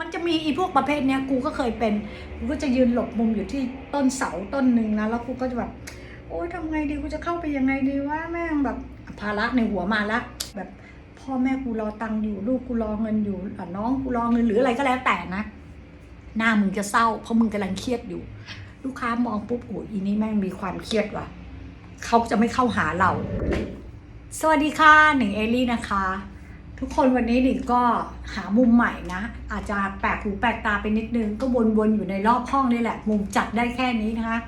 มันจะมีอีพวกประเภทเนี้ยกูก็เคยเป็น กูก็จะยืนหลบมุมอยู่ที่ต้นเสาต้นหนึ่งนะแล้วกูก็จะแบบ โอ๊ยทำไงดีกูจะเข้าไปยังไงดีว่าแม่งแบบภาระในหัวมาละแบบพ่อแม่กูรอตังค์อยู่ลูกกูรอเงินอยู่น้องกูรอเงินหรืออะไรก็แล้วแต่นะ หน้ามึงจะเศร้า เพราะมึงกำลังเครียดอยู่ ลูกค้ามองปุ๊บโอ้ยอีนี่แม่งมีความเครียดว่ะเขาจะไม่เข้าหาเรา สวัสดีค่ะหนิงเอลลี่นะคะ ทุกคนวันนี้หนิงก็หามุมใหม่นะ อาจจะแปลกหูแปลกตาไปนิดนึง ก็วนๆอยู่ในรอบห้องนี่แหละ มุมจัดได้แค่นี้นะคะ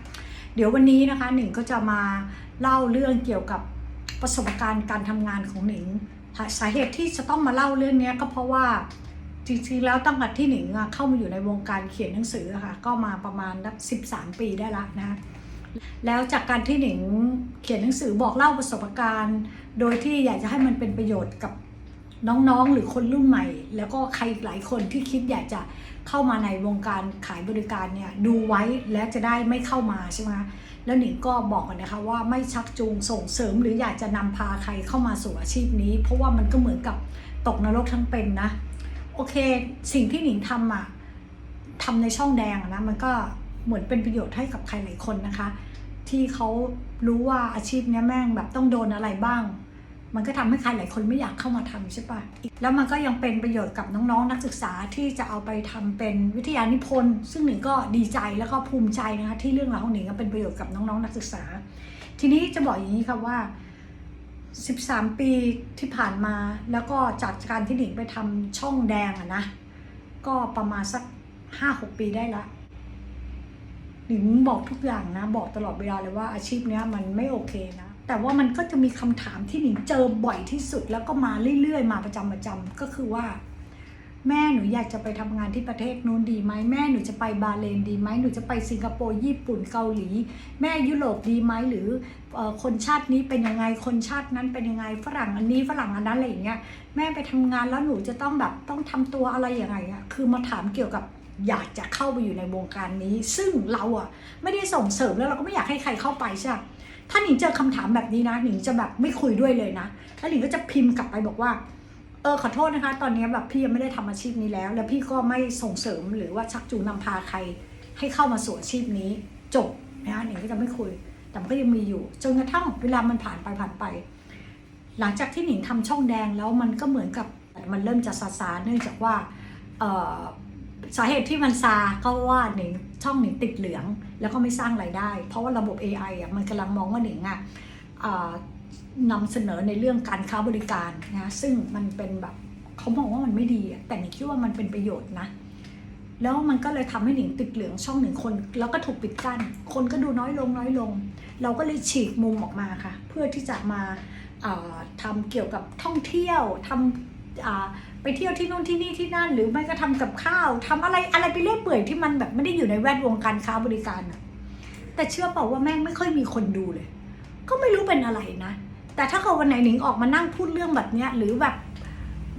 เดี๋ยววันนี้นะคะหนิงก็จะมาเล่าเรื่องเกี่ยวกับประสบการณ์การทำงานของหนิง สาเหตุที่จะต้องมาเล่าเรื่องนี้ก็เพราะว่าจริงๆแล้วตั้งแต่ที่หนิงเข้ามาอยู่ในวงการเขียนหนังสือค่ะ ก็มาประมาณสิบสามปีได้ละนะคะแล้วจากการที่หนิงเขียนหนังสือบอกเล่าประสบการณ์ โดยที่อยากจะให้มันเป็นประโยชน์กับ น้องๆ หรือคนรุ่นใหม่ แล้วก็ใครหลายคนที่คิดอยากจะเข้ามาในวงการขายบริการเนี่ยดูไว้แล้วจะได้ไม่เข้ามาใช่ไหมแล้วหนิงก็บอกกันนะคะว่าไม่ชักจูงส่งเสริม หรืออยากจะนำพาใครเข้ามาสู่อาชีพนี้ เพราะว่ามันก็เหมือนกับตกนรกทั้งเป็นนะ โอเค สิ่งที่หนิงทำอะทำในช่องแดงนะมันก็เหมือนเป็นประโยชน์ให้กับใครหลายคนนะคะ ที่เขารู้ว่าอาชีพนี้แม่งแบบต้องโดนอะไรบ้าง มันก็ทำให้ใครหลายคนไม่อยากเข้ามาทำใช่ปะแล้วมันก็ยังเป็นประโยชน์กับน้องๆ นักศึกษาที่จะเอาไปทำเป็นวิทยานิพนธ์ ซึ่งหนิงก็ดีใจแล้วก็ภูมิใจนะคะที่เรื่องราวของหนิงเป็นประโยชน์กับน้องๆ นักศึกษา ทีนี้จะบอกอย่างนี้ค่ะว่า 13 ปีที่ผ่านมาแล้วก็จากการที่หนิงไปทำช่องแดงอะนะก็ประมาณสัก 5-6 ปีได้ละหนิงบอกทุกอย่างนะ บอกตลอดเวลาเลยว่าอาชีพเนี้ยมันไม่โอเคนะ แต่ว่ามันก็จะมีคำถามที่หนิงเจอบ่อยที่สุด แล้วก็มาเรื่อยๆ มาประจำประจำก็คือว่า แม่หนูอยากจะไปทำงานที่ประเทศนู้นดีไหมแม่หนูจะไปบาเลนดีไหมหนูจะไปสิงคโปร์ญี่ปุ่นเกาหลี แม่ยุโรปดีไหมหรือคนชาตินี้เป็นยังไงคนชาตินั้นเป็นยังไงฝรั่งอันนี้ฝรั่งอันนั้นอะไรอย่างเงี้ยแม่ไปทำงานแล้วหนูจะต้องแบบต้องทำตัวอะไรอย่างไรอะคือมาถามเกี่ยวกับอยากจะเข้าไปอยู่ในวงการนี้ ซึ่งเราอะไม่ได้ส่งเสริมแล้วเราก็ไม่อยากให้ใครเข้าไปใช่ปะ ถ้าหนิงเจอคำถามแบบนี้นะหนิงจะแบบไม่คุยด้วยเลยนะแล้วหนิงก็จะพิมพ์กลับไปบอกว่าเออขอโทษนะคะ ตอนนี้แบบพี่ยังไม่ได้ทำอาชีพนี้แล้ว แล้วพี่ก็ไม่ส่งเสริมหรือว่าชักจูงนำพาใคร ให้เข้ามาสู่อาชีพนี้จบนะคะหนิงก็จะไม่คุย แต่มันก็ยังมีอยู่จนกระทั่งเวลามันผ่านไปผ่านไป หลังจากที่หนิงทำช่องแดงแล้วมันก็เหมือนกับมันเริ่มจะซาซาเนื่องจากว่าสาเหตุที่มันซาก็ว่าหนิง ช่องหนิงติดเหลือง แล้วก็ไม่สร้างไรายได้ เพราะว่าระบบ AI อะมันกำลังมองว่าหนิงอะนำเสนอในเรื่องการค้าบริการนะซึ่งมันเป็นแบบเขามองว่ามันไม่ดี แต่หนิงคิดว่ามันเป็นประโยชน์นะ แล้วมันก็เลยทำให้หนิงติดเหลืองช่องหนึ่งคน แล้วก็ถูกปิดกั้นคนก็ดูน้อยลงน้อยลง เราก็เลยฉีกมุมออกมาค่ะ เพื่อที่จะมาเอ่อทำเกี่ยวกับท่องเที่ยวทำอ่า ไปเที่ยวที่นู่นที่นี่ที่นั่น หรือไม่ก็ทำกับข้าวทำอะไรอะไรไปเรื่อยเปื่อยที่มันแบบไม่ได้อยู่ในแวดวงการค้าบริการอะแต่เชื่อเปล่าว่าแม่งไม่ค่อยมีคนดูเลย ก็ไม่รู้เป็นอะไรนะ แต่ถ้าเขาวันไหนหนิงออกมานั่งพูดเรื่องแบบเนี้ยหรือแบบ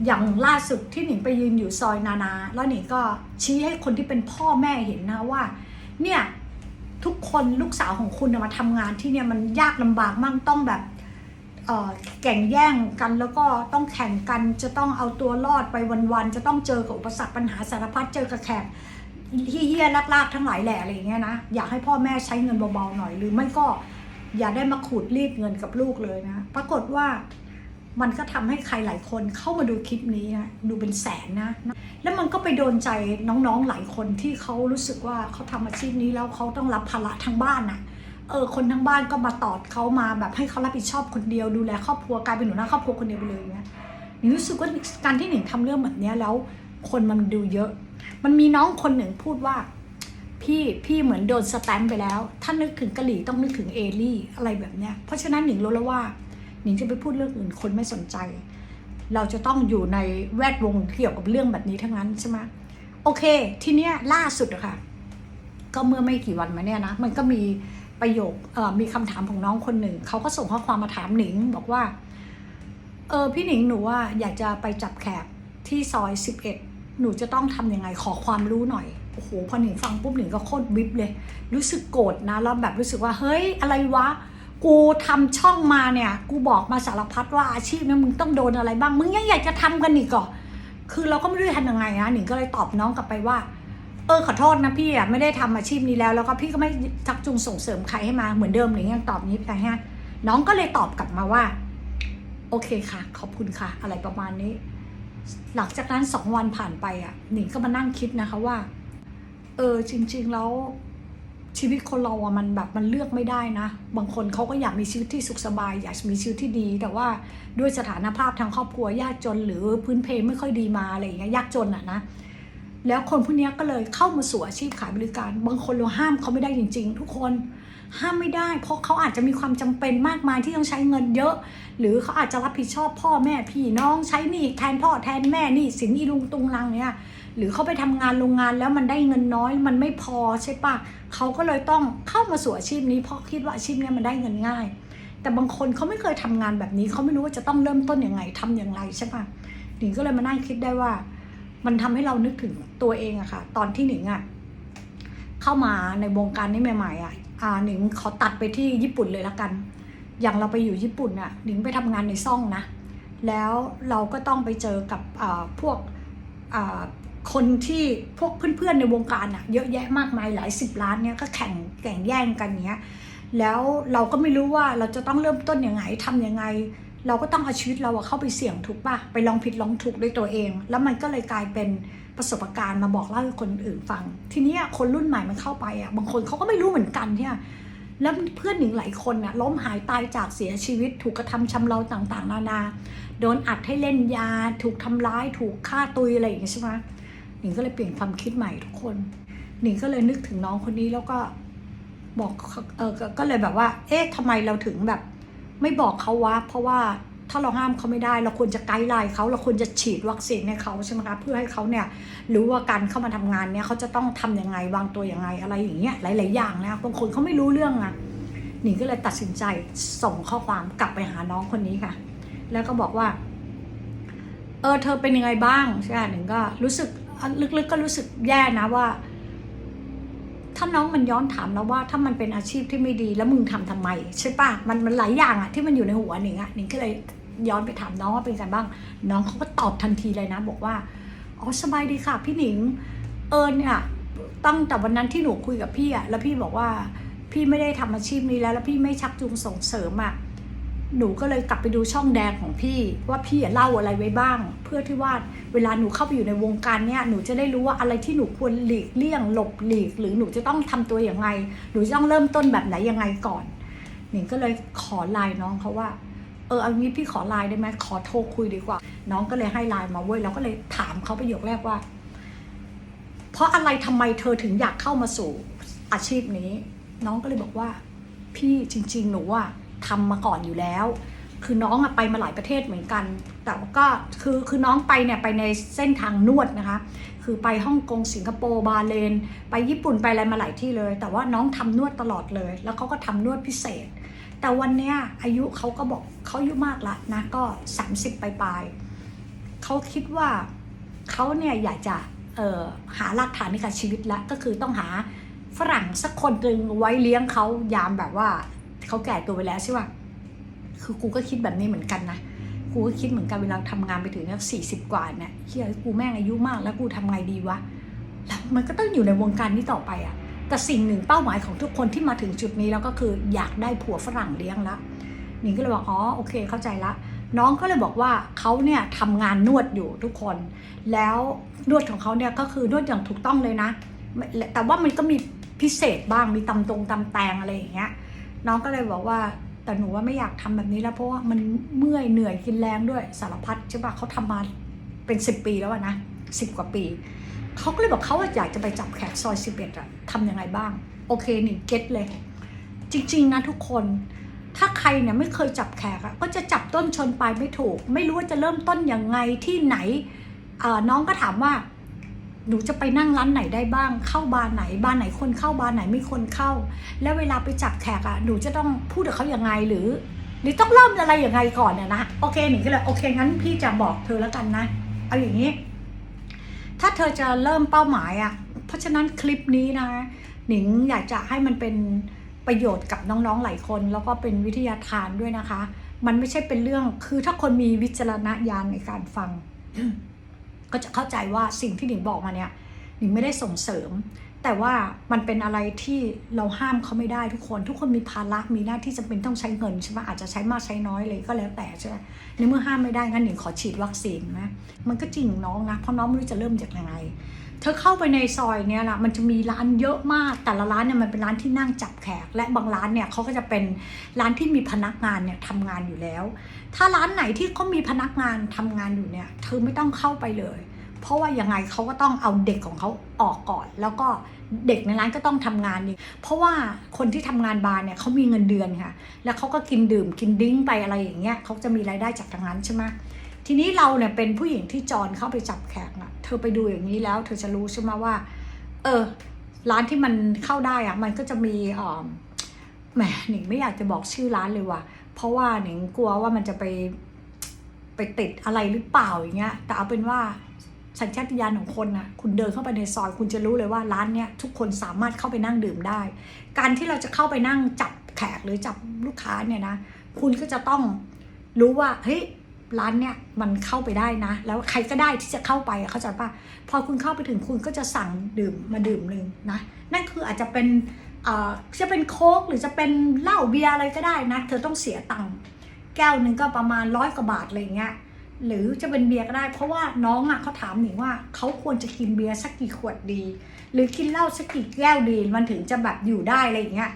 อย่างล่าสุดที่หนิงไปยืนอยู่ซอยนานา แล้วหนิงก็ชี้ให้คนที่เป็นพ่อแม่เห็นนะว่า เนี่ยทุกคนลูกสาวของคุณมาทำงานที่เนี่ยมันยากลำบากมากต้องแบบ แข่งแย่งกันแล้วก็ต้องแข่งกันจะต้องเอาตัวรอดไปวันๆจะต้องเจอกับอุปสรรคปัญหาสารพัดเจอกับแขกเฮี้ยลากๆทั้งหลายแหล่อะไรอย่างเงี้ยนะอยากให้พ่อแม่ใช้เงินเบาๆหน่อย หรือไม่ก็อย่าได้มาขูดรีดเงินกับลูกเลยนะ ปรากฏว่ามันก็ทำให้ใครหลายคนเข้ามาดูคลิปนี้นะดูเป็นแสนนะ แล้วมันก็ไปโดนใจน้องๆหลายคนที่เขารู้สึกว่าเขาทำอาชีพนี้แล้วเขาต้องรับภาระทั้งบ้านน่ะ เออคนทั้งบ้านก็มาตอดเขามาแบบให้เขารับผิดชอบคนเดียวดูแลครอบครัวกลายเป็นหนูหน้าครอบครัวคนเดียวไปเลยอย่างเงี้ยหนิงรู้สึกว่าการที่หนิงทำเรื่องแบบเนี้ยแล้ว คนมันดูเยอะ มันมีน้องคนหนึ่งพูดว่า พี่พี่เหมือนโดนสแตมไปแล้ว ถ้านึกถึงกะหรี่ต้องนึกถึงเอลี่อะไรแบบเนี้ยเพราะฉะนั้นหนิงรู้แล้วว่าหนิงจะไปพูดเรื่องอื่นคนไม่สนใจ เราจะต้องอยู่ในแวดวงเกี่ยวกับเรื่องแบบนี้ทั้งนั้นใช่ไหมโอเค ทีเนี้ยล่าสุดอะค่ะ ก็เมื่อไม่กี่วันมาเนี่ยนะมันก็มี ประโยคมีคำถามของน้องคนหนึ่งเขาก็ส่งข้อความมาถามหนิงบอกว่า เออพี่หนิงหนูว่าอยากจะไปจับแขกที่ซอย11หนูจะต้องทำยังไงขอความรู้หน่อยโอ้โหพอหนิงฟังปุ๊บหนิงก็โคตรวิบเลย รู้สึกโกรธนะแล้วแบบรู้สึกว่าเฮ้ยอะไรวะกูทำช่องมาเนี่ย กูบอกมาสารพัดว่าอาชีพเนี้มึงต้องโดนอะไรบ้าง มึงยังอยากจะทำกันอีกเหรอคือเราก็ไม่รู้จะทำยังไงนะหนิงก็เลยตอบน้องกลับไปว่า เออขอโทษนะพี่อะไม่ได้ทำอาชีพนี้แล้ว แล้วก็พี่ก็ไม่ชักจูงส่งเสริมใครให้มาเหมือนเดิมหนิงยังตอบนี้ไปฮะน้องก็เลยตอบกลับมาว่า โอเคค่ะ ขอบคุณค่ะ อะไรประมาณนี้ หลังจากนั้นสองวันผ่านไปอะหนิงก็มานั่งคิดนะคะว่า เออจริง ๆ แล้วชีวิตคนเราอะมันแบบมันเลือกไม่ได้นะ บางคนเขาก็อยากมีชีวิตที่สุขสบาย อยากมีชีวิตที่ดี แต่ว่าด้วยสถานภาพทางครอบครัวยากจนหรือพื้นเพไม่ค่อยดีมาอะไรอย่างเงี้ยยากจนอะนะ แล้วคนพวกนี้ก็เลยเข้ามาสู่อาชีพขายบริการ บางคนเราห้ามเขาไม่ได้จริง ๆ ทุกคนห้ามไม่ได้ เพราะเขาอาจจะมีความจำเป็นมากมายที่ต้องใช้เงินเยอะ หรือเขาอาจจะรับผิดชอบพ่อแม่พี่น้องใช้หนี้แทนพ่อแทนแม่นี่สินอีลุงตุงลังเนี่ยหรือเขาไปทำงานโรงงานแล้วมันได้เงินน้อยมันไม่พอใช่ปะเขาก็เลยต้องเข้ามาสู่อาชีพนี้เพราะคิดว่าอาชีพนี้มันได้เงินง่าย แต่บางคนเขาไม่เคยทำงานแบบนี้เขาไม่รู้ว่าจะต้องเริ่มต้นยังไงทำอย่างไรใช่ปะหนิงก็เลยมานั่งคิดได้ว่า มันทำให้เรานึกถึงตัวเองอะค่ะ ตอนที่หนิงอะเข้ามาในวงการนี้ใหม่ๆอะอ่าหนิงขอตัดไปที่ญี่ปุ่นเลยละกัน อย่างเราไปอยู่ญี่ปุ่นอะหนิงไปทำงานในซ่องนะ แล้วเราก็ต้องไปเจอกับพวกคนที่พวกเพื่อนๆในวงการอะเยอะแยะมากมายหลายสิบล้านเนี่ยก็แข่งแข่งแย่งกันเนี้ยแล้วเราก็ไม่รู้ว่าเราจะต้องเริ่มต้นยังไงทำยังไง เราก็ต้องเอาชีวิตเราเข้าไปเสี่ยงถูกปะไปลองผิดลองถูกด้วยตัวเอง แล้วมันก็เลยกลายเป็นประสบการณ์มาบอกเล่าให้คนอื่นฟัง ทีนี้คนรุ่นใหม่มันเข้าไปอะบางคนเขาก็ไม่รู้เหมือนกันเนี่ยแล้วเพื่อนหนิงหลายคนน่ะล้มหายตายจากเสียชีวิต ถูกกระทำชำเราต่างๆ นานา โดนอัดให้เล่นยา ถูกทำร้าย ถูกฆ่าตุยอะไรอย่างเงี้ยใช่ไหมหนิงก็เลยเปลี่ยนความคิดใหม่ทุกคน หนิงก็เลยนึกถึงน้องคนนี้แล้วก็บอกเออก็เลยแบบว่า เอ๊ะทำไมเราถึงแบบ ไม่บอกเขาวะเพราะว่าถ้าเราห้ามเขาไม่ได้ เราควรจะไกด์ไลน์เขาเราควรจะฉีดวัคซีนให้เขาใช่ไหมคะเพื่อให้เขาเนี่ยรู้ว่าการเข้ามาทำงานเนี่ยเขาจะต้องทำยังไงวางตัวยังไงอะไรอย่างเงี้ยหลาย ๆ อย่างนะบางคนเขาไม่รู้เรื่องอะหนิงก็เลยตัดสินใจส่งข้อความกลับไปหาน้องคนนี้ค่ะ แล้วก็บอกว่า เออเธอเป็นยังไงบ้างใช่ไหมหนิงก็รู้สึกลึกๆก็รู้สึกแย่นะว่า ถ้าน้องมันย้อนถามเราว่าถ้ามันเป็นอาชีพที่ไม่ดีแล้วมึงทำทำไมใช่ปะมันมันหลายอย่างอะที่มันอยู่ในหัวหนิงอะหนิงก็เลยย้อนไปถามน้องว่าเป็นไงบ้าง น้องเขาก็ตอบทันทีเลยนะ บอกว่าอ๋อสบายดีค่ะ พี่หนิง เออเนี่ยตั้งแต่วันนั้นที่หนูคุยกับพี่อะแล้วพี่บอกว่าพี่ไม่ได้ทำอาชีพนี้แล้ว แล้วพี่ไม่ชักจูงส่งเสริมอะ หนูก็เลยกลับไปดูช่องแดงของพี่ ว่าพี่เล่าอะไรไว้บ้าง เพื่อที่ว่าเวลาหนูเข้าไปอยู่ในวงการเนี่ยหนูจะได้รู้ว่าอะไรที่หนูควรหลีกเลี่ยงหลบหลีก หรือหนูจะต้องทำตัวอย่างไงหนูจะต้องเริ่มต้นแบบไหนยังไงก่อนหนิงก็เลยขอไลน์น้องเขาว่าเออเอางี้พี่ขอไลน์ได้ไหมขอโทรคุยดีกว่า น้องก็เลยให้ไลน์มาเว้ยเราก็เลยถามเขาประโยคแรกว่า เพราะอะไรทำไมเธอถึงอยากเข้ามาสู่อาชีพนี้ น้องก็เลยบอกว่า พี่จริง ๆ หนูอะ ทำมาก่อนอยู่แล้ว คือน้องอะไปมาหลายประเทศเหมือนกัน แต่ว่าก็คือคือน้องไปเนี่ยไปในเส้นทางนวดนะคะ คือไปฮ่องกงสิงคโปร์บาเลน ไปญี่ปุ่นไปอะไรมาหลายที่เลย แต่ว่าน้องทำนวดตลอดเลย แล้วเขาก็ทำนวดพิเศษ แต่วันเนี้ยอายุเขาก็บอกเขาอายุมากละนะก็ 30 ปลายๆเขาคิดว่าเขาเนี่ยอยากจะเอ่อหารากฐานในการชีวิตแล้วก็คือต้องหาฝรั่งสักคนหนึ่งไว้เลี้ยงเขายามแบบว่า เขาแก่ตัวไปแล้วใช่ป่ะคือกูก็คิดแบบนี้เหมือนกันนะกูก็คิดเหมือนกันเวลาทำงานไปถึงเนี่ยสี่สิบกว่าเนี่ยเฮียกูแม่งอายุมากแล้วกูทำไงดีวะแล้วมันก็ต้องอยู่ในวงการนี้ต่อไปอะแต่สิ่งหนึ่งเป้าหมายของทุกคนที่มาถึงจุดนี้แล้วก็คืออยากได้ผัวฝรั่งเลี้ยงละหนิงก็เลยบอกอ๋อโอเคเข้าใจละน้องก็เลยบอกว่าเขาเนี่ยทำงานนวดอยู่ทุกคน แล้วนวดของเขาเนี่ยก็คือนวดอย่างถูกต้องเลยนะ แต่ว่ามันก็มีพิเศษบ้างมีตำตรงตำแตงอะไรอย่างเงี้ย น้องก็เลยบอกว่าแต่หนูว่าไม่อยากทำแบบนี้แล้วเพราะว่ามันเมื่อยเหนื่อยกินแรงด้วยสารพัดใช่ปะเขาทำมาเป็นสิบปีแล้วนะสิบกว่าปีเขาก็เลยบอกเขาอยากจะไปจับแขกซอยสิบเอ็ดอะทำยังไงบ้าง โอเคหนิงเก็ตเลย จริง ๆ นะทุกคน ถ้าใครเนี่ยไม่เคยจับแขกอะก็จะจับต้นชนปลายไม่ถูก ไม่รู้ว่าจะเริ่มต้นยังไงที่ไหนอ่อน้องก็ถามว่า หนูจะไปนั่งร้านไหนได้บ้าง เข้าบาร์ไหน บาร์ไหนคนเข้าบาร์ไหนไม่คนเข้า แล้วเวลาไปจับแขกอะหนูจะต้องพูดกับเขาอย่างไงหรือ หรือต้องเริ่มอะไรอย่างไงก่อนเนี่ยนะโอเคหนิงก็เลยโอเคงั้นพี่จะบอกเธอแล้วกันนะเอาอย่างนี้ ถ้าเธอจะเริ่มเป้าหมายอะ่ะ เพราะฉะนั้นคลิปนี้นะหนิงอยากจะให้มันเป็นประโยชน์กับน้องๆหลายคน แล้วก็เป็นวิทยาทานด้วยนะคะ มันไม่ใช่เป็นเรื่องคือถ้าคนมีวิจารณญาณในการฟัง ก็จะเข้าใจว่าสิ่งที่หนิงบอกมาเนี่ยหนิงไม่ได้ส่งเสริม แต่ว่ามันเป็นอะไรที่เราห้ามเขาไม่ได้ทุกคน ทุกคนมีภาระมีหน้าที่จำเป็นต้องใช้เงินใช่ไหมอาจจะใช้มากใช้น้อยเลยก็แล้วแต่ใช่ไหมในเมื่อห้ามไม่ได้งั้นหนิงขอฉีดวัคซีนนะมันก็จริงน้องนะเพราะน้องไม่รู้จะเริ่มจากยังไง เธอเข้าไปในซอยเนี่ยนะมันจะมีร้านเยอะมาก แต่ละร้านเนี่ยมันเป็นร้านที่นั่งจับแขก และบางร้านเนี่ยเขาก็จะเป็นร้านที่มีพนักงานเนี่ยทำงานอยู่แล้ว ถ้าร้านไหนที่เขามีพนักงานทำงานอยู่เนี่ย เธอไม่ต้องเข้าไปเลย เพราะว่ายังไงเขาก็ต้องเอาเด็กของเขาออกก่อน แล้วก็เด็กในร้านก็ต้องทำงานนี่เพราะว่าคนที่ทำงานบาร์เนี่ยเขามีเงินเดือนค่ะ แล้วเขาก็กินดื่มกินดิ้งไปอะไรอย่างเงี้ยเขาจะมีรายได้จากทางนั้นใช่ไหม ทีนี้เราเนี่ยเป็นผู้หญิงที่จรเข้าไปจับแขกอะเธอไปดูอย่างนี้แล้ว เธอจะรู้ใช่ไหมว่า เออ ร้านที่มันเข้าได้อะมันก็จะมีอ่อแหมหนิงไม่อยากจะบอกชื่อร้านเลยว่ะ เพราะว่าหนิงกลัวว่ามันจะไปไปติดอะไรหรือเปล่าอย่างเงี้ย แต่เอาเป็นว่าสัญชาตญาณของคนนะคุณเดินเข้าไปในซอยคุณจะรู้เลยว่าร้านเนี้ยทุกคนสามารถเข้าไปนั่งดื่มได้ การที่เราจะเข้าไปนั่งจับแขกหรือจับลูกค้าเนี่ยนะ คุณก็จะต้องรู้ว่าเฮ้ย ร้านเนี่ยมันเข้าไปได้นะ แล้วใครก็ได้ที่จะเข้าไปเข้าใจปะพอคุณเข้าไปถึงคุณก็จะสั่งดื่มมาดื่มหนึ่งนะนั่นคืออาจจะเป็นจะเป็นโค้กหรือจะเป็นเหล้าเบียร์อะไรก็ได้นะเธอต้องเสียตังค์แก้วหนึ่งก็ประมาณร้อยกว่าบาทอะไรเงี้ยหรือจะเป็นเบียร์ก็ได้ เพราะว่าน้องอะเขาถามหนิงว่าเขาควรจะกินเบียร์สักกี่ขวดดี หรือกินเหล้าสักกี่แก้วดีมันถึงจะแบบอยู่ได้อะไรเงี้ย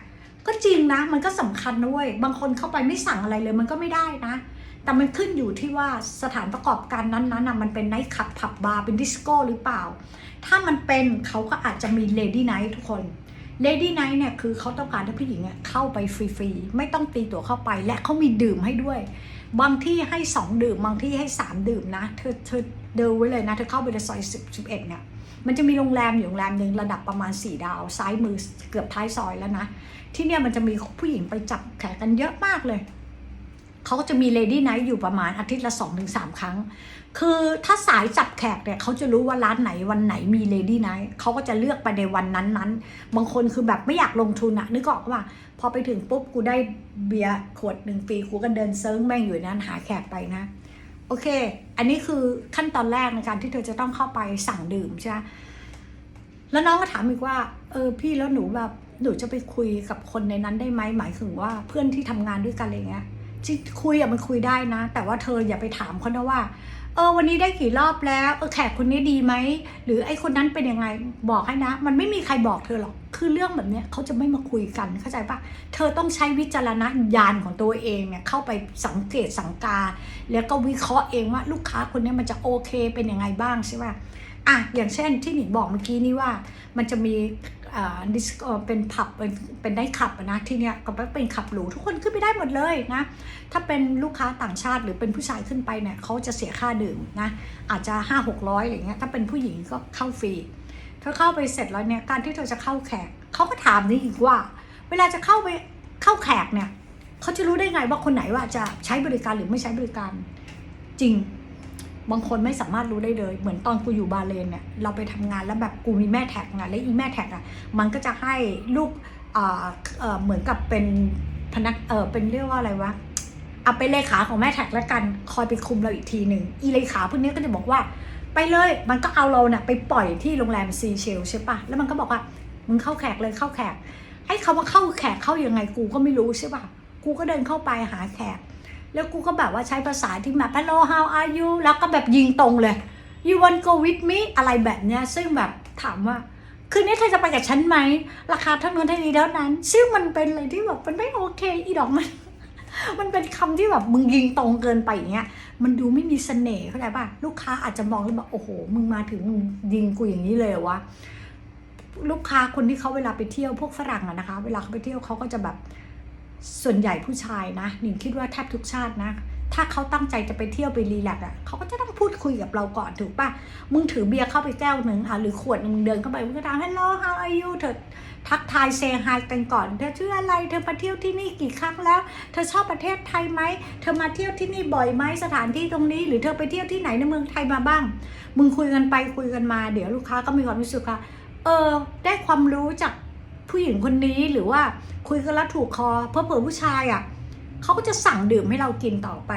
ก็จริงนะมันก็สำคัญนะเว้ยบางคนเข้าไปไม่สั่งอะไรเลยมันก็ไม่ได้นะ แต่มันขึ้นอยู่ที่ว่าสถานประกอบการนั้นๆนะมันเป็นไนท์คลับผับบาร์เป็นดิสโก้หรือเปล่า ถ้ามันเป็นเขาก็อาจจะมีเลดี้ไนท์ทุกคนเลดี้ไนท์เนี่ยคือเขาต้องการให้ผู้หญิงอะเข้าไปฟรีๆ ไม่ต้องตีตั๋วเข้าไปและเขามีดื่มให้ด้วย บางที่ให้ 2 ดื่ม บางที่ให้ 3 ดื่มนะ เธอเธอเดินไว้เลยนะ เธอเข้าไปในซอย10 11เนี่ยมันจะมีโรงแรมอยู่โรงแรมหนึ่งระดับประมาณ 4 ดาว ซ้ายมือเกือบท้ายซอยแล้วนะ ที่เนี่ยมันจะมีผู้หญิงไปจับแขกกันเยอะมากเลย เขาก็จะมีเลดี้ไนท์อยู่ประมาณอาทิตย์ละ2อถึงสครั้ง คือถ้าสายจับแขกเนี่ยเขาจะรู้ว่าร้านไหนวันไหนมีเลดี้ไนท์เขาก็จะเลือกไปในวันนั้นๆ บางคนคือแบบไม่อยากลงทุนอะนึกออกว่าพอไปถึงปุ๊บกูได้เบียร์ขวดหนึ่งปีกูก็เดินเซิร์งแม่งอยู่นั้นหาแขกไปนะ โอเค อันนี้คือขั้นตอนแรกในการที่เธอจะต้องเข้าไปสั่งดื่มใช่ไหมแล้วน้องก็ถามอีกว่า เออพี่แล้วหนูแบบหนูจะไปคุยกับคนในนั้นได้ไหมหมายถึงว่าเพื่อนที่ทำงานด้วยกันอะไรเงี้ย ที่คุยอะมันคุยได้นะ แต่ว่าเธออย่าไปถามเขานะว่าเออวันนี้ได้กี่รอบแล้วเออแขกคนนี้ดีไหมหรือไอ้คนนั้นเป็นยังไงบอกให้นะ มันไม่มีใครบอกเธอหรอกคือเรื่องแบบเนี้ยเขาจะไม่มาคุยกันเข้าใจปะเธอต้องใช้วิจารณญาณของตัวเองเนี่ยเข้าไปสังเกตสังกา แล้วก็วิเคราะห์เองว่าลูกค้าคนนี้มันจะโอเคเป็นยังไงบ้างใช่ปะอะอย่างเช่นที่หนิงบอกเมื่อกี้นี้ว่า มันจะมี ดิสก้เป็นผับเป็นเป็นได้ขับนะที่เนี้ยก็เป็นขับหรูทุกคนขึ้นไปได้หมดเลยนะถ้าเป็นลูกค้าต่างชาติหรือเป็นผู้ชายขึ้นไปเนี่ยเขาจะเสียค่าดื่มนะอาจจะห้าหกร้อยอะไรเงี้ยถ้าเป็นผู้หญิงก็เข้าฟรีเธอเข้าไปเสร็จแล้วเนี่ยการที่เธอจะเข้าแขกเขาก็ถามนี่อีกว่า เวลาจะเข้าไปเข้าแขกเนี่ยเขาจะรู้ได้ไงว่าคนไหนว่าจะใช้บริการหรือไม่ใช้บริการจริง บางคนไม่สามารถรู้ได้เลย เหมือนตอนกูอยู่บาเลนเนี่ยเราไปทำงานแล้วแบบกูมีแม่แท็กนะและอีแม่แท็กอะมันก็จะให้ลูกเออเหมือนกับเป็นพนักเออเป็นเรียกว่าอะไรวะเอาเป็นเลขาของแม่แท็กแล้วกันคอยไปคุมเราอีกทีหนึ่งอีเลขาพวกนี้ก็จะบอกว่า ไปเลยมันก็เอาเราเนี่ยไปปล่อยที่โรงแรมซีเชลใช่ปะแล้วมันก็บอกว่ามึงเข้าแขกเลยเข้าแขกไอ้คำว่าเข้าแขกเข้ายังไงกูก็ไม่รู้ใช่ปะกูก็เดินเข้าไปหาแขก แล้วกูก็แบบว่าใช้ภาษาที่แบบ hello how are you แล้วก็แบบยิงตรงเลย you want go with me อะไรแบบเนี้ย ซึ่งแบบถามว่า คืนนี้เธอจะไปกับฉันไหม ราคาเท่านั้นเท่านี้เท่านั้น ซึ่งมันเป็นอะไรที่แบบมันไม่โอเค อีดอกมัน มันเป็นคำที่แบบมึงยิงตรงเกินไปอย่างเงี้ย มันดูไม่มีเสน่ห์เข้าใจป่ะ ลูกค้าอาจจะมองแล้วแบบโอ้โห มึงมาถึงมึงยิงกูอย่างนี้เลยวะ ลูกค้าคนที่เขาเวลาไปเที่ยวพวกฝรั่งอะนะคะ เวลาเขาไปเที่ยวเขาก็จะแบบ ส่วนใหญ่ผู้ชายนะหนิงคิดว่าแทบทุกชาตินะ ถ้าเขาตั้งใจจะไปเที่ยวไปรีแลกซ์อะเขาก็จะต้องพูดคุยกับเราก่อนถูกปะมึงถือเบียร์เข้าไปแก้วหนึ่งอะหรือขวดมึงเดินเข้าไปมึงก็ถาม hello how are you เธอทักทายเซฮายกันก่อน เธอชื่ออะไร เธอมาเที่ยวที่นี่กี่ครั้งแล้ว เธอชอบประเทศไทยไหม เธอมาเที่ยวที่นี่บ่อยไหมสถานที่ตรงนี้ หรือเธอไปเที่ยวที่ไหนในเมืองไทยมาบ้าง มึงคุยกันไปคุยกันมา เดี๋ยวลูกค้าก็มีความรู้สึกว่าเออ ได้ความรู้จาก ผู้หญิงคนนี้หรือว่าคุยกันแล้วถูกคอ เพราะเผื่อผู้ชายอะเขาก็จะสั่งดื่มให้เรากินต่อไป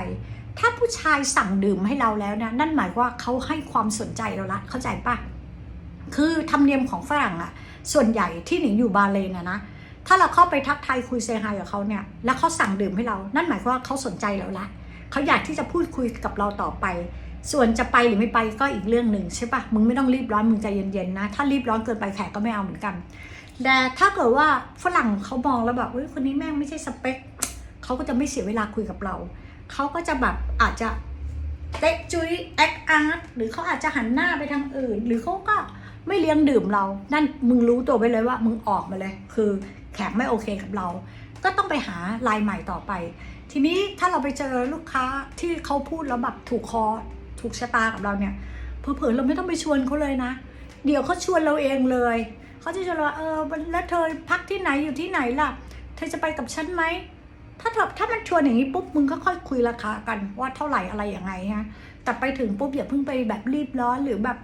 ถ้าผู้ชายสั่งดื่มให้เราแล้วนะนั่นหมายว่าเขาให้ความสนใจเราละเข้าใจปะคือธรรมเนียมของฝรั่งอะส่วนใหญ่ที่หนิงอยู่บาเลนอะนะถ้าเราเข้าไปทักทายคุยเซฮายกับเขาเนี่ย แล้วเขาสั่งดื่มให้เรา นั่นหมายความว่าเขาสนใจเราละเขาอยากที่จะพูดคุยกับเราต่อไป ส่วนจะไปหรือไม่ไปก็อีกเรื่องหนึ่งใช่ปะมึงไม่ต้องรีบร้อนมึงใจเย็นๆนะ ถ้ารีบร้อนเกินไปแขกก็ไม่เอาเหมือนกัน แต่ถ้าเกิดว่าฝรั่งเขามองแล้วแบบเฮ้ยคนนี้แม่งไม่ใช่สเปคเขาก็จะไม่เสียเวลาคุยกับเราเขาก็จะแบบอาจจะเตะจุยแอคอาร์ตหรือเขาอาจจะหันหน้าไปทางอื่น หรือเขาก็ไม่เลี้ยงดื่มเรา นั่นมึงรู้ตัวไปเลยว่ามึงออกมาเลย คือแขกไม่โอเคกับเรา ก็ต้องไปหาลายใหม่ต่อไป ทีนี้ถ้าเราไปเจอลูกค้าที่เขาพูดแล้วแบบถูกคอ ถูกชะตากับเราเนี่ยเผลอๆเราไม่ต้องไปชวนเขาเลยนะ เดี๋ยวเขาชวนเราเองเลยเขาจะชวนเราเออแล้วเธอพักที่ไหนอยู่ที่ไหนล่ะ เธอจะไปกับฉันไหมถ้าเธอถ้ามันชวนอย่างนี้ปุ๊บมึงก็ค่อยคุยราคากันว่าเท่าไหร่อะไรยังไงฮะแต่ไปถึงปุ๊บอย่าเพิ่งไปแบบรีบร้อนหรือแบบ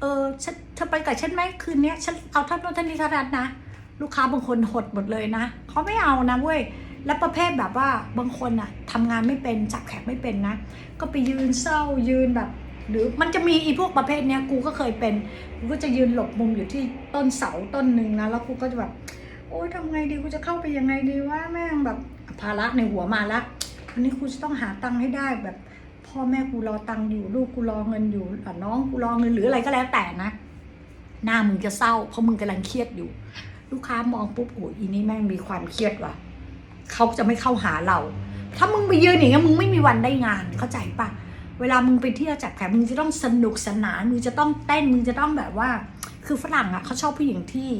เออฉันเธอไปกับฉันไหมคืนนี้ฉันเอาท่านั้นท่านี้ท่านั้นนะ ลูกค้าบางคนหดหมดเลยนะเขาไม่เอานะเว้ย และประเภทแบบว่าบางคนอะทำงานไม่เป็นจับแขกไม่เป็นนะ ก็ไปยืนเศร้ายืนแบบ หรือมันจะมีอีพวกประเภทเนี้ยกูก็เคยเป็นกูก็จะยืนหลบมุมอยู่ที่ต้นเสาต้นหนึ่งนะแล้วกูก็จะแบบโอ๊ยทำไงดีกูจะเข้าไปยังไงดีว่าแม่งแบบภาระในหัวมาล้ววันนี้กูจะต้องหาตังค์ให้ได้แบบ พ่อแม่กูรอตังค์อยู่ลูกกูรอเงินอยู่น้องกูรอเงินหรืออะไรก็แล้วแต่นะ หน้ามึงจะเศร้าเพราะมึงกำลังเครียดอยู่ ลูกค้ามองปุ๊บโอ้ยอีนี่แม่งมีความเครียดว่ะ เขาจะไม่เข้าหาเรา ถ้ามึงไปยืนอย่างเงี้ยมึงไม่มีวันได้งานเข้าใจปะเวลามึงไปเที่ยวจัดแขกมึงจะต้องสนุกสนานมึงจะต้องเต้นมึงจะต้องแบบว่า คือฝรั่งอะเขาชอบผู้หญิงที่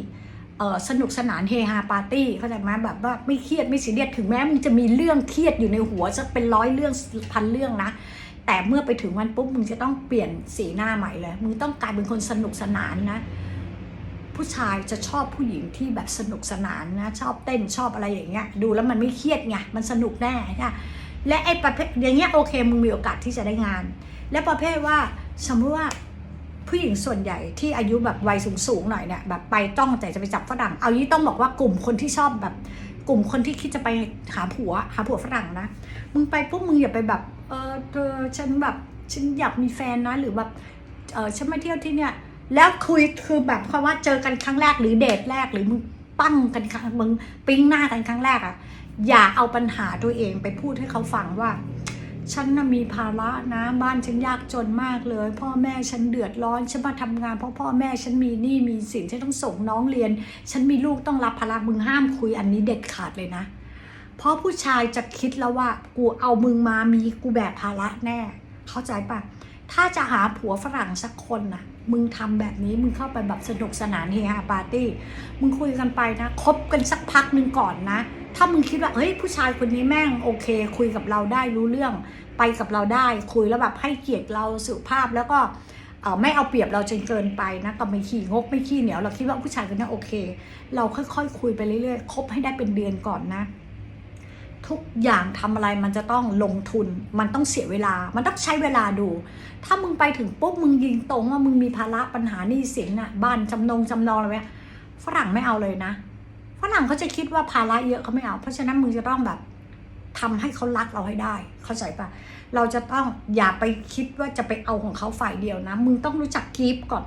เออสนุกสนานเฮฮาปาร์ตี้เข้าใจไหมแบบว่าไม่เครียดไม่ซีเรียสถึงแม้มึงจะมีเรื่องเครียดอยู่ในหัวสักเป็นร้อยเรื่องพันเรื่องนะแต่เมื่อไปถึงวันปุ๊บมึงจะต้องเปลี่ยนสีหน้าใหม่เลยมึงต้องกลายเป็นคนสนุกสนานนะ ผู้ชายจะชอบผู้หญิงที่แบบสนุกสนานนะ ชอบเต้นชอบอะไรอย่างเงี้ย ดูแล้วมันไม่เครียดไงมันสนุกแน่ค่ะและไอ้ประเภทอย่างเงี้ยโอเคมึงมีโอกาสที่จะได้งาน และประเภทว่าสมมติว่าผู้หญิงส่วนใหญ่ที่อายุแบบวัยสูงๆหน่อยเนี่ยแบบไปต้องแต่จะไปจับฝรั่ง เอายี่ต้องบอกว่ากลุ่มคนที่ชอบแบบ กลุ่มคนที่คิดจะไปหาผัวหาผัวฝรั่งนะมึงไปปุ๊บมึงอย่าไปแบบเออเธอฉันแบบฉันอยากมีแฟนนะหรือแบบเออฉันมาเที่ยวที่เนี่ย แล้วคุยคือแบบคำว่าเจอกันครั้งแรกหรือเดทแรกหรือมึงปั้งกันครั้งมึงปิ้งหน้ากันครั้งแรกอะอย่าเอาปัญหาตัวเองไปพูดให้เขาฟังว่า ฉันน่ะมีภาระนะบ้านฉันยากจนมากเลย พ่อแม่ฉันเดือดร้อนฉันมาทำงานเพราะพ่อแม่ฉันมีหนี้มีสินฉันต้องส่งน้องเรียน ฉันมีลูกต้องรับภาระมึงห้ามคุยอันนี้เด็ดขาดเลยนะ เพราะผู้ชายจะคิดแล้วว่า กูเอามึงมามีกูแบกภาระแน่ เข้าใจปะ ถ้าจะหาผัวฝรั่งสักคนนะมึงทำแบบนี้มึงเข้าไปแบบสนุกสนานเฮฮาปาร์ตี้ มึงคุยกันไปนะคบกันสักพักหนึ่งก่อนนะ ถ้ามึงคิดว่าเฮ้ยผู้ชายคนนี้แม่งโอเค คุยกับเราได้รู้เรื่อง ไปกับเราได้คุยแล้วแบบให้เกียรติเราสุภาพแล้วก็เไม่เอาเปรียบเราจนเกินไปนะก็ไม่ขี้งกไม่ขี้เหนียวเราคิดว่าผู้ชายคนนี้โอเค เราค่อยๆคุยไปเรื่อยๆคบให้ได้เป็นเดือนก่อนนะ ทุกอย่างทำอะไรมันจะต้องลงทุน มันต้องเสียเวลา มันต้องใช้เวลาดู ถ้ามึงไปถึงปุ๊บมึงยิงตรงว่ามึงมีภาระปัญหาหนี้สินน่ะบ้านจำนงจำนองอะไรเงี้ยฝรั่งไม่เอาเลยนะฝรั่งเขาจะคิดว่าภาระเยอะเขาไม่เอา เพราะฉะนั้นมึงจะต้องแบบทำให้เขารักเราให้ได้ เข้าใจปะเราจะต้องอย่าไปคิดว่าจะไปเอาของเขาฝ่ายเดียวนะ มึงต้องรู้จักกีฟก่อน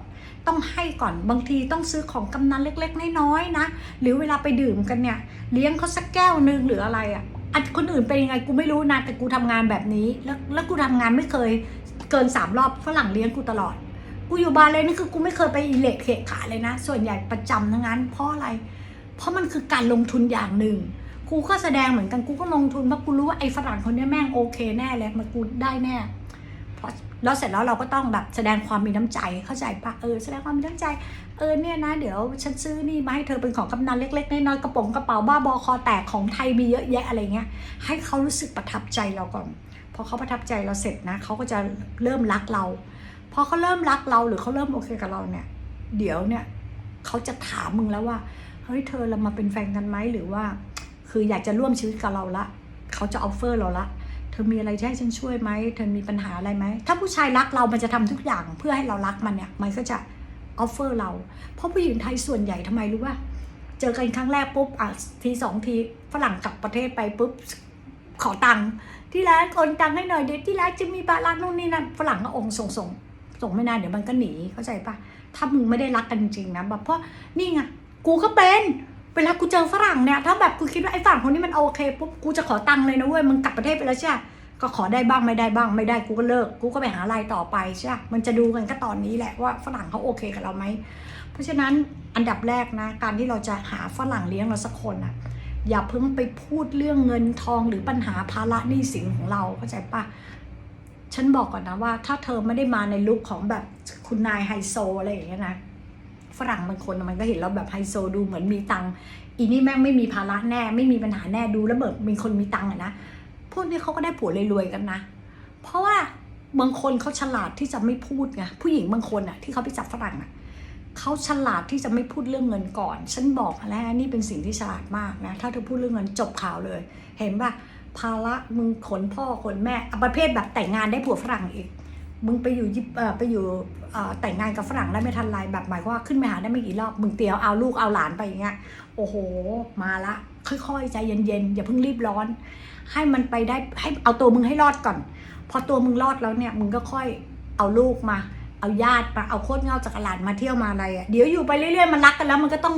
ต้องให้ก่อน บางทีต้องซื้อของกำนันเล็ก ๆ น้อยๆนะ หรือเวลาไปดื่มกันเนี่ย เลี้ยงเขาสักแก้วนึงหรืออะไรอะ่ะ อันคนอื่นเป็นยังไงกูไม่รู้นะแต่กูทำงานแบบนี้ แล้วแล้วกูทำงานไม่เคยเกินสามรอบฝรั่งเลี้ยงกูตลอด กูอยู่บาเลยนี่คือกูไม่เคยไปอิเล็กเขะขาเลยนะ ส่วนใหญ่ประจำทั้งนั้น เพราะอะไร เพราะมันคือการลงทุนอย่างหนึ่งกูก็แสดงเหมือนกันกูก็ลงทุนเพราะกูรู้ว่าไอ้ฝรั่งคนนี้แม่งโอเคแน่เลยมันกูได้แน่ แล้วเสร็จแล้วเราก็ต้องแบบแสดงความมีน้ำใจเข้าใจปะเออแสดงความมีน้ำใจเออเนี่ยนะเดี๋ยวฉันซื้อนี่มาให้เธอเป็นของกำนันเล็กๆน้อยๆกระป๋องกระเป๋าบ้าบอคอแตกของไทยมีเยอะแยะอะไรเงี้ยให้เขารู้สึกประทับใจเราก่อนพอเขาประทับใจเราเสร็จนะเขาก็จะเริ่มรักเราพอเขาเริ่มรักเราหรือเขาเริ่มโอเคกับเราเนี่ย เดี๋ยวเนี่ยเขาจะถามมึงแล้วว่าเฮ้ยเธอเรามาเป็นแฟนกันไหมหรือว่า คืออยากจะร่วมชีวิตกับเราละเขาจะออฟเฟอร์เราละ เธอมีอะไรที่ให้ฉันช่วยไหมเธอมีปัญหาอะไรไหม ถ้าผู้ชายรักเรามันจะทำทุกอย่างเพื่อให้เรารักมันเนี่ย มันก็จะออฟเฟอร์เรา เพราะผู้หญิงไทยส่วนใหญ่ทำไมรู้ว่า เจอกันครั้งแรกปุ๊บอะทีสองทีฝรั่งกลับประเทศไปปุ๊บขอตังค์ที่ร้านโอนตังค์ให้หน่อยเดี๋ยวที่ร้านจะมีบาลานนู่นนี่นั่นฝรั่งก็องค์ส่งส่งส่งไม่นานเดี๋ยวมันก็หนีเข้าใจปะถ้ามึงไม่ได้รักกันจริงๆนะแบบเพราะนี่ไงกูก็เป็น เวลากูเจอฝรั่งเนี่ย ถ้าแบบกูคิดว่าไอ้ฝรั่งคนนี้มันโอเคปุ๊บกูจะขอตังค์เลยนะเว้ยมึงกลับประเทศไปแล้วใช่ก็ขอได้บ้างไม่ได้บ้างไม่ได้กูก็เลิก กูก็ไปหารายต่อไปใช่มันจะดูกันก็ตอนนี้แหละว่าฝรั่งเขาโอเคกับเราไหม เพราะฉะนั้นอันดับแรกนะ การที่เราจะหาฝรั่งเลี้ยงเราสักคนอะอย่าเพิ่งไปพูดเรื่องเงินทองหรือปัญหาภาระหนี้สินของเราเข้าใจปะฉันบอกก่อนนะว่า ถ้าเธอไม่ได้มาในลุคของแบบคุณนายไฮโซอะไรอย่างเงี้ยนะ ฝรั่งบางคนมันก็เห็นเราแบบไฮโซดูเหมือนมีตังค์อีนี่แม่งไม่มีภาระแน่ ไม่มีปัญหาแน่ดูแล้วแบบมีคนมีตังค์อะนะพวกนี้เขาก็ได้ผัวรวยๆกันนะ เพราะว่าบางคนเขาฉลาดที่จะไม่พูดไงผู้หญิงบางคนอะที่เขาไปจับฝรั่งอะเขาฉลาดที่จะไม่พูดเรื่องเงินก่อน ฉันบอกแล้วนี่เป็นสิ่งที่ฉลาดมากนะ ถ้าเธอพูดเรื่องเงินจบข่าวเลย เห็นปะภาระมึงขนพ่อขนแม่อประเภทแบบแต่งงานได้ผัวฝรั่งอีก มึงไปอยู่ยิปเออไปอยู่แต่งงานกับฝรั่งได้ไม่ทันไรแบบหมายความว่าขึ้นไปหาได้ไม่กี่รอบมึงเตียวเอาลูกเอาหลานไปอย่างเงี้ยโอ้โห มาละ ค่อยๆ ใจเย็นๆ อย่าเพิ่งรีบร้อน ให้มันไปได้ให้เอาตัวมึงให้รอดก่อน พอตัวมึงรอดแล้วเนี่ยมึงก็ค่อยเอาลูกมา เอาญาติมาเอาโคตรเงาจากรหลานมาเที่ยวมาอะไรอะเดี๋ยวอยู่ไปเรื่อยๆมันรักกันแล้ว มันก็ต้อง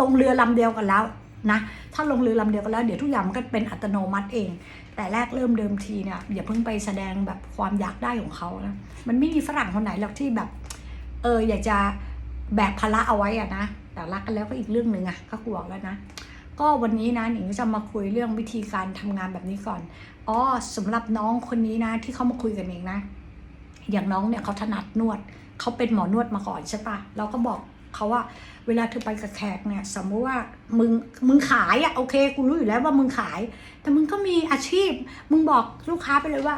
ลงเรือลำเดียวกันแล้วนะถ้าลงเรือลำเดียวกันแล้วเดี๋ยวทุกอย่างมันก็เป็นอัตโนมัติเอง แต่แรกเริ่มเดิมทีเนี่ยอย่าเพิ่งไปแสดงแบบความอยากได้ของเขานะมันไม่มีฝรั่งคนไหนหรอกที่แบบ เอออยากจะแบกภาระเอาไว้อะนะแต่รักกันแล้วก็อีกเรื่องหนึ่งอะก็กลัวแล้วนะก็วันนี้นะหนิงจะมาคุยเรื่องวิธีการทำงานแบบนี้ก่อนอ๋อสำหรับน้องคนนี้นะ ที่เขามาคุยกันเองนะ อย่างน้องเนี่ยเขาถนัดนวดเขาเป็นหมอนวดมาก่อนใช่ปะเราก็บอก เขาว่าเวลาเธอไปกับแขกเนี่ย สมมติว่ามึงมึงขายอะโอเคกูรู้อยู่แล้วว่ามึงขาย แต่มึงก็มีอาชีพ มึงบอกลูกค้าไปเลยว่า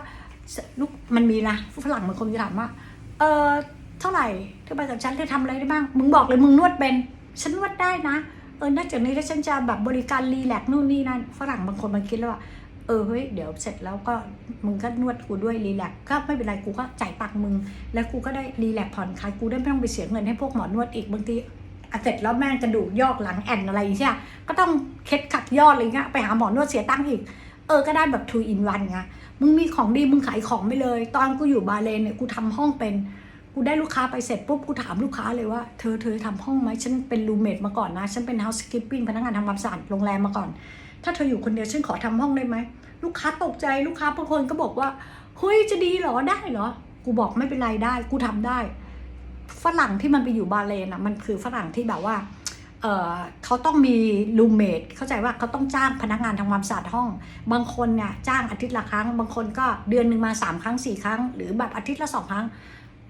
ลูกมันมีนะฝรั่งบางคนจะถามว่าเออเท่าไหร่เธอไปกับฉันเธอทำอะไรได้บ้าง มึงบอกเลยมึงนวดเป็นฉันนวดได้นะเออนอกจากนี้แล้วฉันจะแบบบริการรีแลกนู่นนี่นั่นฝรั่งบางคนมันคิดแล้วว่า เออเฮ้ยเดี๋ยวเสร็จแล้วก็มึงก็นวดกูด้วยรีแลกซ์ก็ไม่เป็นไรกูก็จ่ายตังค์มึง แล้วกูก็ได้รีแลกซ์ผ่อนคลายกูได้ไม่ต้องไปเสียเงินให้พวกหมอนวดอีกบางทีเสร็จแล้วแม่งกระดูกยอกหลังแอนอะไรอย่างเงี้ยก็ต้องเคล็ดขัดยอดอะไรเงี้ยไปหาหมอนวดเสียตังค์อีก เออก็ได้แบบ two in one ไงมึงมีของดีมึงขายของไปเลย ตอนกูอยู่บาเลนเนี่ยกูทำห้องเป็นกูได้ลูกค้าไปเสร็จปุ๊บกูถามลูกค้าเลยว่าเธอเธอทำห้องไหมฉันเป็นรูเมทมาก่อนนะ ฉันเป็น housekeeping พนักงานทำความสะอาดโรงแรมมาก่อน ถ้าเธออยู่คนเดียวฉันขอทำห้องได้ไหมลูกค้าตกใจลูกค้าบางคนก็บอกว่าเฮ้ยจะดีเหรอได้เหรอ กูบอกไม่เป็นไรได้กูทำได้ ฝรั่งที่มันไปอยู่บาเลนอะมันคือฝรั่งที่แบบว่าเออเขาต้องมีรูเมทเข้าใจว่าเขาต้องจ้างพนักงานทำความสะอาดห้อง บางคนเนี่ยจ้างอาทิตย์ละครั้ง บางคนก็เดือนหนึ่งมาสามครั้งสี่ครั้ง หรือแบบอาทิตย์ละสองครั้ง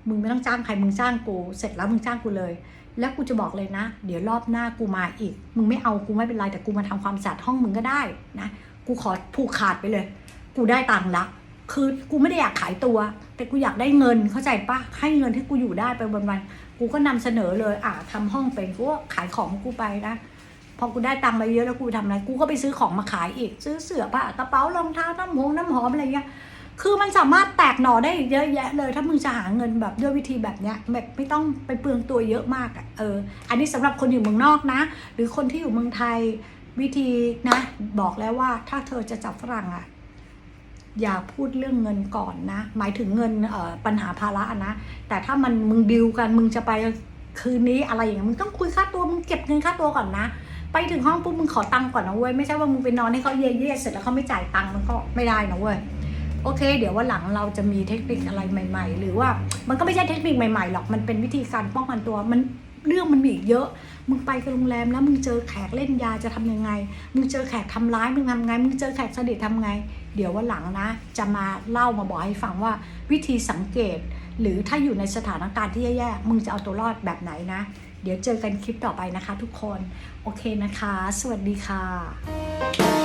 มึงไม่ต้องจ้างใครมึงจ้างกู เสร็จแล้วมึงจ้างกูเลย แล้วกูจะบอกเลยนะ เดี๋ยวรอบหน้ากูมาอีก มึงไม่เอากูไม่เป็นไรแต่กูมาทำความสะอาดห้องมึงก็ได้นะ กูขอผูกขาดไปเลย กูได้ตังค์ละ คือกูไม่ได้อยากขายตัว แต่กูอยากได้เงินเข้าใจปะให้เงินที่กูอยู่ได้ไปวันๆกูก็นำเสนอเลย อ่าทำห้องเป็นกูก็ขายของกูไปนะพอกูได้ตังค์มาเยอะแล้วกูทำอะไร กูก็ไปซื้อของมาขายอีก ซื้อเสื้อผ้ากระเป๋ารองเท้าน้ำหงน้ำหอมอะไรเงี้ย คือมันสามารถแตกหน่อได้เยอะแยะเลย ถ้ามึงจะหาเงินแบบด้วยวิธีแบบเนี้ยแบบไม่ต้องไปเปลืองตัวเยอะมากอะ่ะเออ อันนี้สำหรับคนอยู่เมืองนอกนะ หรือคนที่อยู่เมืองไทยวิธีนะ บอกแล้วว่าถ้าเธอจะจับฝรั่งอะ่ะอย่าพูดเรื่องเงินก่อนนะ หมายถึงเงินเอ่อปัญหาภาระนะแต่ถ้ามันมึงดิวกันมึงจะไปคืนนี้อะไรอย่างเงี้ยมึงต้องคุยค่าตัวมึงเก็บเงินค่าตัวก่อนนะไปถึงห้องปุ๊บมึงขอตังค์ก่อนนะเว้ยไม่ใช่ว่ามึงไปนอนให้เขาเย่ๆเสร็จแล้วเขาไม่จ่ายตังค์มันก็ไม่ได้นะเว้ย โอเค เดี๋ยววันหลังเราจะมีเทคนิคอะไรใหม่ ๆ หรือว่ามันก็ไม่ใช่เทคนิคใหม่ๆหรอกมันเป็นวิธีการป้องกันตัวมันเรื่องมันมีอีกเยอะ มึงไปกับโรงแรมแล้วมึงเจอแขกเล่นยาจะทำยังไง มึงเจอแขกทำร้ายมึงทำไง มึงเจอแขกสนิททำไง เดี๋ยววันหลังนะ จะมาเล่ามาบอกให้ฟังว่าวิธีสังเกต หรือถ้าอยู่ในสถานการณ์ที่แย่ๆ มึงจะเอาตัวรอดแบบไหนนะ เดี๋ยวเจอกันคลิปต่อไปนะคะทุกคน โอเคนะคะ สวัสดีค่ะ